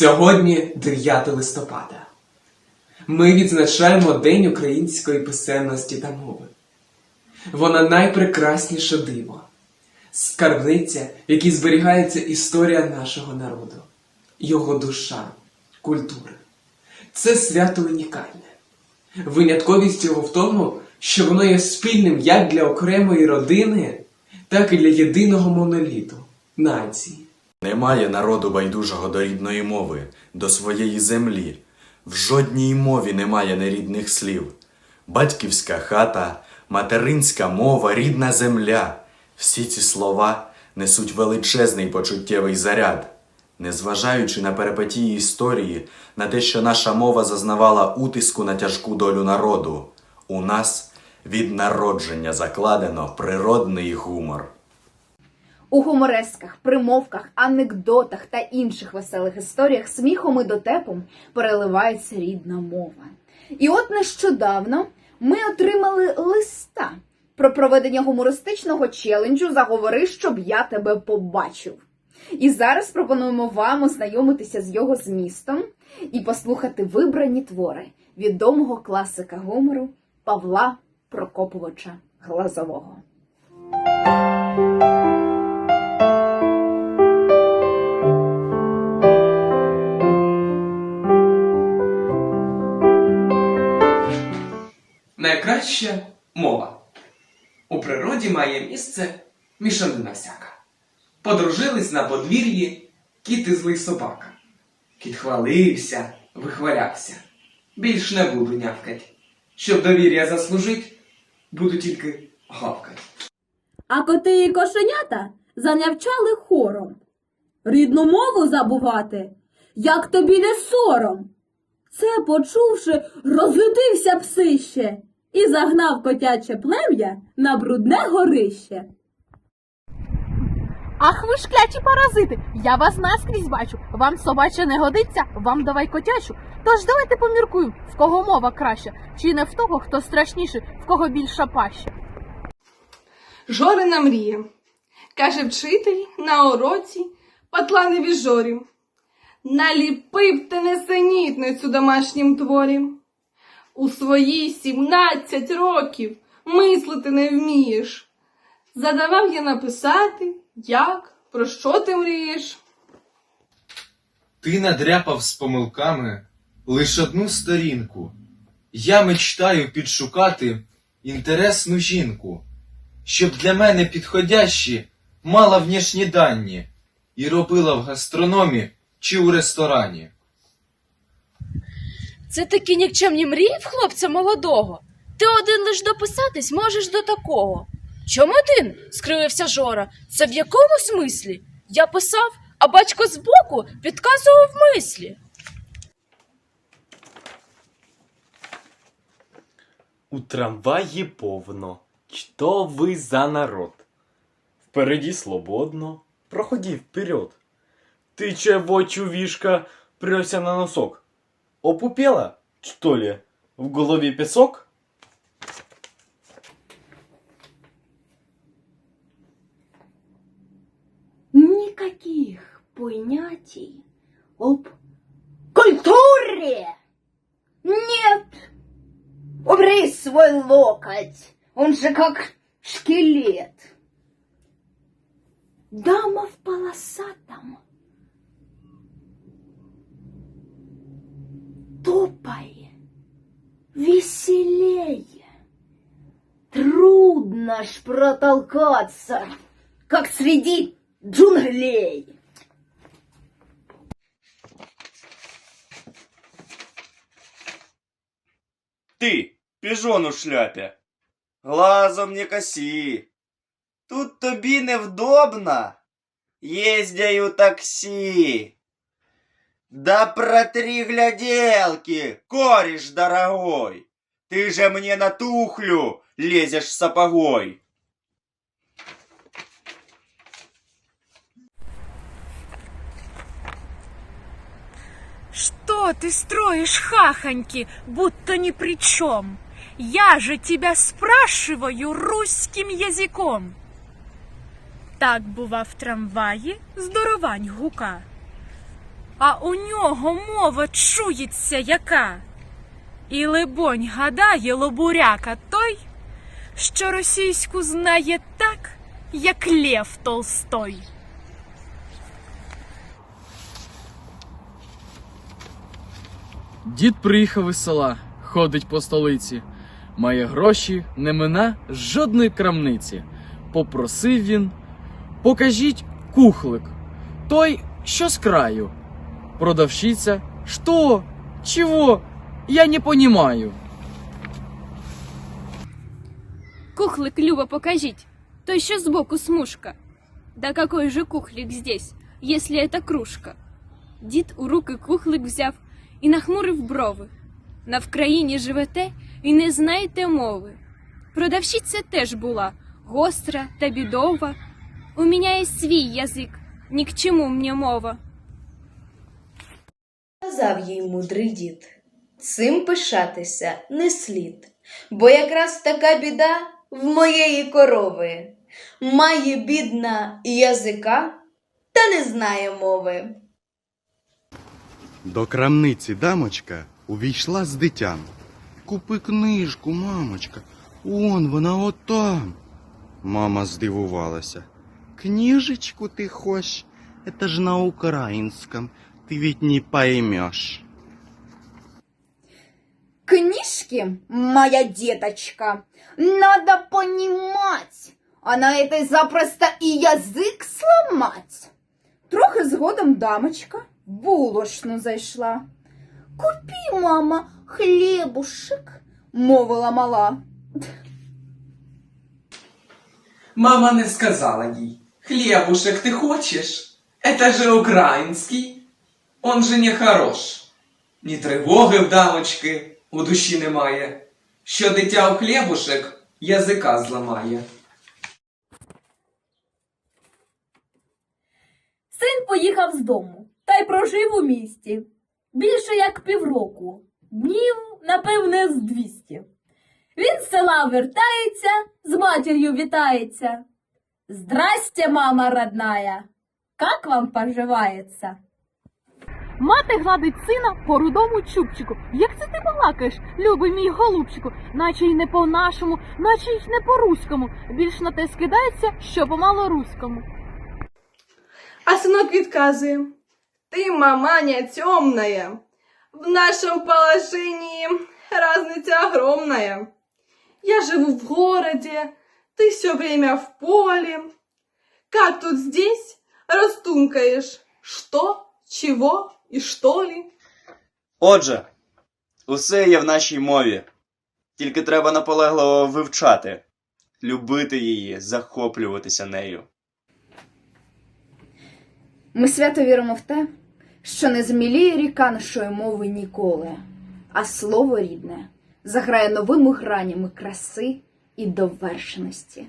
Сьогодні 9 листопада. Ми відзначаємо День української писемності та мови. Вона найпрекрасніше диво, скарбниця, в якій зберігається історія нашого народу, його душа, культура. Це свято унікальне. Винятковість його в тому, що воно є спільним як для окремої родини, так і для єдиного моноліту нації. Немає народу байдужого до рідної мови, до своєї землі. В жодній мові немає нерідних слів. Батьківська хата, материнська мова, рідна земля. Всі ці слова несуть величезний почуттєвий заряд. Незважаючи на перипетії історії, на те, що наша мова зазнавала утиску на тяжку долю народу, у нас від народження закладено природний гумор. У гуморесках, примовках, анекдотах та інших веселих історіях сміхом і дотепом переливається рідна мова. І от нещодавно ми отримали листа про проведення гумористичного челенджу Заговори, щоб я тебе побачив. І зараз пропонуємо вам ознайомитися з його змістом і послухати вибрані твори відомого класика гумору Павла Прокоповича Глазового. Найкраща мова. У природі має місце мішанина всяка. Подружились на подвір'ї кіт і злий собака. Кіт хвалився, вихвалявся. Більш не буду нявкать. Щоб довір'я заслужить, буду тільки гавкать. А коти і кошенята занявчали хором. Рідну мову забувати, як тобі не сором. Це, почувши, розлютився псище і загнав котяче плем'я на брудне горище. Ах ви ж кляті паразити! Я вас наскрізь бачу. Вам собаче не годиться, вам давай котячу. Тож давайте поміркуємо, в кого мова краща, чи не в того, хто страшніший, в кого більша паща. Жорина мрія. Каже вчитель на уроці патлани жорів. Наліпив ти несенітницю домашнім творім. У свої сімнадцять років мислити не вмієш. Задавав я написати, як, про що ти мрієш. Ти надряпав з помилками лиш одну сторінку. Я мечтаю підшукати інтересну жінку, щоб для мене підходящі мала внешні дані і робила в гастрономі чи у ресторані. Це такі нікчемні мрії в хлопця молодого. Ти один лиш дописатись можеш до такого. Чому один? скривився Жора. Це в якому смислі? Я писав, а батько збоку підказував мислі. У трамваї повно. Что вы за народ? Впереди свободно. Проходи вперед. Ты чего, чувишка, прёся на носок? Опупела, что ли? В голове песок? никаких понятий об культуре. Нет. Убери свой локоть, он же как шкелет. Дама в полосатом. Трудно ж протолкаться, как среди джунглей. Ты, піжон у шляпі, глазом не коси. Тут тобі невдобно. Ездяю такси. Да протри гляделки, кореш дорогой. Ты же мне на тухлю лезешь сапогой. Что ты строишь хахоньки, будто ни при чем? Я же тебя спрашиваю русским язиком. Так бува в трамваї здоровань гука. а у нього мова чується яка. І либонь гадає лобуряка той, Що російську знає так, як Лев Толстой. Дід приїхав із села, ходить по столиці. Має гроші, не мина жодної крамниці. Попросив він, покажіть кухлик. Той, що з краю. Продавщиця, що? Чого? Я не понімаю. Кухлик, Люба, покажіть. Той, що збоку смужка. Да какой же кухлик здесь, если это кружка? Дід у руки кухлик взяв і нахмурив брови. На Вкраїні живете і не знаєте мови. Продавщиця теж була гостра та бідова. У мене є свій язик, ні к чому мені мова. Сказав їй мудрий дід. Цим пишатися не слід, бо якраз така біда в моєї корови. Має бідна язика, та не знає мови. До крамниці дамочка увійшла з дитям. Купи книжку, мамочка. Он вона отам. Мама здивувалася. Книжечку ты хочешь? Это ж на украинском. Ты ведь не поймешь. Книжки, моя деточка, надо понимать, а на этой запросто и язик сломать. Трохи згодом дамочка в булочну зайшла. Купи, мама, хлібушек, мовила мала. Мама не сказала їй. Хлебушек ты хочешь? Это же украинский. Он же не хорош. Ні тривоги в дамочки у душі немає. Що дитя у хлібушек язика зламає. Син поїхав з дому та й прожив у місті. Більше як півроку. Днів, напевне, з двісті. Він з села вертається, з матір'ю вітається. Здрасте, мама родная! Как вам поживається? Мати гладить сина по рудому чубчику. Як це ти балакаєш, любий мій голубчику, наче й не по-нашому, наче й не по-руському. Більш на те скидається, що по малоруському. А сынок відказує, ты, маманя темная, в нашем положении разница огромная. Я живу в городе, ты все время в поле. Как тут здесь растумкаешь? Что, Чего и что ли? Отже, усе є в нашій мові. Тільки треба наполегливо вивчати, любити її, захоплюватися нею. Ми свято віримо в те, що не зміліє ріка нашої мови ніколи, а слово рідне заграє новими гранями краси і довершеності.